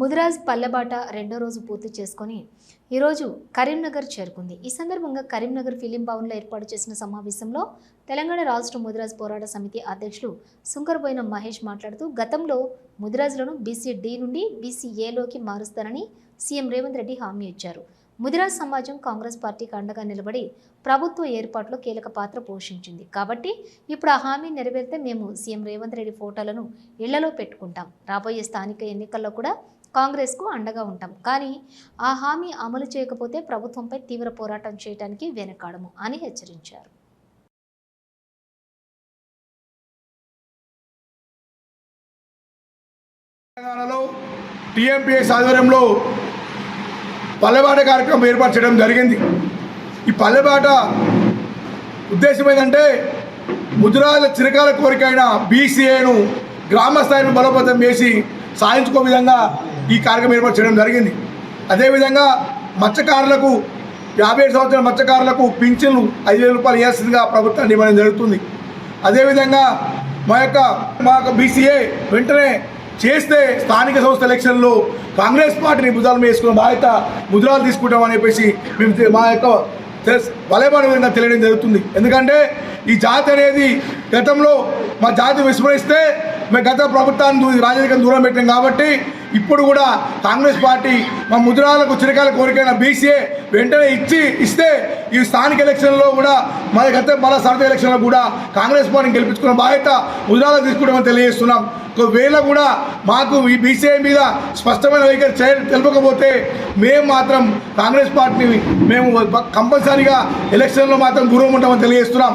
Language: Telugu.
ముదిరాజ్ పల్లెబాట రెండో రోజు పూర్తి చేసుకొని ఈరోజు కరీంనగర్ చేరుకుంది. ఈ సందర్భంగా కరీంనగర్ ఫిలిం భవన్లో ఏర్పాటు చేసిన సమావేశంలో తెలంగాణ రాష్ట్ర ముదిరాజ్ పోరాట సమితి అధ్యక్షులు సుంకరబోయిన మహేష్ మాట్లాడుతూ గతంలో ముదిరాజులను బీసీ డి నుండి బీసీఏలోకి మారుస్తారని సీఎం రేవంత్ రెడ్డి హామీ ఇచ్చారు. ముదిరాజ్ సమాజం కాంగ్రెస్ పార్టీకి అండగా నిలబడి ప్రభుత్వ ఏర్పాట్లో కీలక పాత్ర పోషించింది. కాబట్టి ఇప్పుడు ఆ హామీ నెరవేరితే మేము సీఎం రేవంత్ రెడ్డి ఫోటోలను ఇళ్ళలో పెట్టుకుంటాం. రాబోయే స్థానిక ఎన్నికల్లో కూడా కాంగ్రెస్కు అండగా ఉంటాం. కానీ ఆ హామీ అమలు చేయకపోతే ప్రభుత్వంపై తీవ్ర పోరాటం చేయడానికి వెనకాడము అని హెచ్చరించారు. తెలంగాణలో టీఎంపీఎస్ ఆధ్వర్యంలో పల్లెబాట కార్యక్రమం ఏర్పాటు చేయడం జరిగింది. ఈ పల్లెబాట ఉద్దేశం ఏంటంటే ముద్రాల చిరకాల కోరికైన బీసీఏను గ్రామ స్థాయిని బలోపేతం చేసి సాధించుకో విధంగా ఈ కార్యక్రమం ఏర్పాటు చేయడం జరిగింది. అదేవిధంగా మత్స్యకారులకు యాభై ఏడు సంవత్సరాల మత్స్యకారులకు పింఛన్లు ఐదు వేల రూపాయలు ఇవ్వాల్సిందిగా ప్రభుత్వాన్ని ఇవ్వడం జరుగుతుంది. అదేవిధంగా మా యొక్క మా యొక్క బీసీఏ వెంటనే చేస్తే స్థానిక సంస్థ ఎలక్షన్లో కాంగ్రెస్ పార్టీని భుజాలు వేసుకున్న బాధ్యత ముద్రాలు తీసుకుంటామని చెప్పేసి మేము మా యొక్క వలయబడి విధంగా తెలియడం జరుగుతుంది. ఎందుకంటే ఈ జాతి అనేది గతంలో మా జాతి విస్మరిస్తే మేము గత ప్రభుత్వాన్ని రాజకీయం దూరం పెట్టాం కాబట్టి ఇప్పుడు కూడా కాంగ్రెస్ పార్టీ మా ముద్రాలకు చిరకాల కోరికైన బీసీఏ వెంటనే ఇచ్చి ఇస్తే ఈ స్థానిక ఎలక్షన్లో కూడా మన గత మన సరదా ఎలక్షన్లో కూడా కాంగ్రెస్ పార్టీని గెలిపించుకున్న బాధ్యత ముద్రాలకు తీసుకుంటామని తెలియజేస్తున్నాం. ఒకవేళ కూడా మాకు ఈ బీసీఐ మీద స్పష్టమైన వైఖరి చేయ తెలపకపోతే మేము మాత్రం కాంగ్రెస్ పార్టీని మేము కంపల్సరీగా ఎలక్షన్లో మాత్రం దూరం ఉంటామని తెలియజేస్తున్నాం.